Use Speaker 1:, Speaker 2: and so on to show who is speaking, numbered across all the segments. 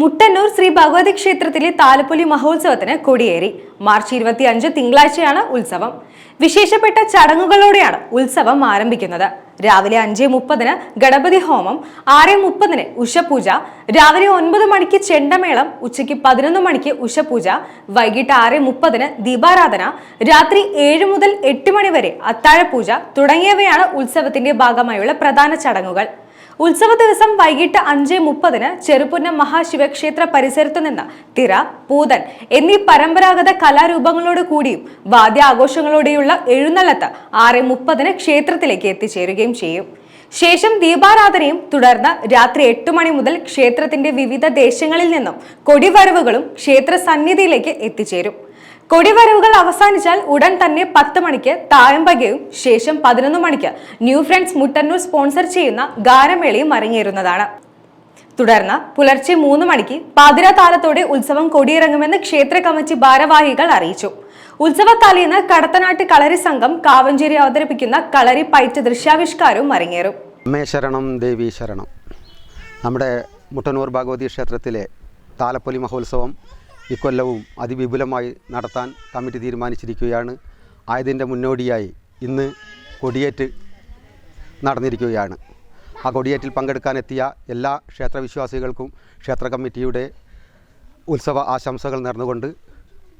Speaker 1: മുട്ടന്നൂർ ശ്രീ ഭഗവതി ക്ഷേത്രത്തിലെ താലപ്പൊലി മഹോത്സവത്തിന് കൊടിയേറി. മാർച്ച് ഇരുപത്തിയഞ്ച് തിങ്കളാഴ്ചയാണ് ഉത്സവം. വിശേഷപ്പെട്ട ചടങ്ങുകളോടെയാണ് ഉത്സവം ആരംഭിക്കുന്നത്. രാവിലെ അഞ്ച് മുപ്പതിന് ഗണപതി ഹോമം ആറ് മുപ്പതിന് ഉഷപൂജ രാവിലെ ഒൻപത് മണിക്ക് ചെണ്ടമേളം ഉച്ചയ്ക്ക് പതിനൊന്ന് മണിക്ക് ഉഷപൂജ വൈകിട്ട് ആറ് മുപ്പതിന് ദീപാരാധന രാത്രി ഏഴ് മുതൽ എട്ട് മണി വരെ അത്താഴപൂജ തുടങ്ങിയവയാണ് ഉത്സവത്തിന്റെ ഭാഗമായുള്ള പ്രധാന ചടങ്ങുകൾ. ഉത്സവ ദിവസം വൈകിട്ട് അഞ്ച് മുപ്പതിന് ചെറുപുന്ന മഹാശിവക്ഷേത്ര പരിസരത്തു നിന്ന് തിര പൂതൻ എന്നീ പരമ്പരാഗത കലാരൂപങ്ങളോട് കൂടിയും വാദ്യാഘോഷങ്ങളോടെയുള്ള എഴുന്നള്ളത്ത് ആറ് മുപ്പതിന് ക്ഷേത്രത്തിലേക്ക് എത്തിച്ചേരുകയും ചെയ്യും. ശേഷം ദീപാരാധനയും തുടർന്ന് രാത്രി എട്ട് മണി മുതൽ ക്ഷേത്രത്തിന്റെ വിവിധ ദേശങ്ങളിൽ നിന്നും കൊടിവരവുകളും ക്ഷേത്ര സന്നിധിയിലേക്ക് എത്തിച്ചേരും. കൊടിവരവുകൾ അവസാനിച്ചാൽ ഉടൻ തന്നെ പത്ത് മണിക്ക് തായമ്പകയും ശേഷം പതിനൊന്ന് മണിക്ക് ന്യൂ ഫ്രണ്ട്സ് മുട്ടന്നൂർ സ്പോൺസർ ചെയ്യുന്ന ഗാനമേളയും അരങ്ങേറുന്നതാണ്. തുടർന്ന് പുലർച്ചെ മൂന്ന് മണിക്ക് പാതിര താരത്തോടെ ഉത്സവം കൊടിയിറങ്ങുമെന്ന് ക്ഷേത്ര കമ്മിറ്റി ഭാരവാഹികൾ അറിയിച്ചു. ഉത്സവ തലേന്ന് കടത്തനാട്ട് കളരി സംഘം കാവഞ്ചേരി അവതരിപ്പിക്കുന്ന കളരി പയറ്റ് ദൃശ്യാവിഷ്കാരവും അരങ്ങേറും.
Speaker 2: അമ്മേ ശരണം ദേവി ശരണം. നമ്മുടെ മുട്ടന്നൂർ ഭഗവതി ക്ഷേത്രത്തിലെ താലപ്പൊലി മഹോത്സവം ഇക്കൊല്ലവും അതിവിപുലമായി നടത്താൻ കമ്മിറ്റി തീരുമാനിച്ചിരിക്കുകയാണ്. ആയതിന്റെ മുന്നോടിയായി ഇന്ന് കൊടിയേറ്റ് നടന്നിരിക്കുകയാണ്. ആ കൊടിയേറ്റിൽ പങ്കെടുക്കാനെത്തിയ എല്ലാ ക്ഷേത്രവിശ്വാസികൾക്കും ക്ഷേത്ര കമ്മിറ്റിയുടെ ഉത്സവ ആശംസകൾ നേർന്നുകൊണ്ട്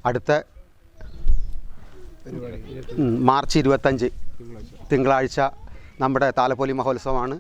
Speaker 2: അടുത്ത മാർച്ച് ഇരുപത്തഞ്ച് തിങ്കളാഴ്ച നമ്മുടെ താലപ്പൊലി മഹോത്സവമാണ്.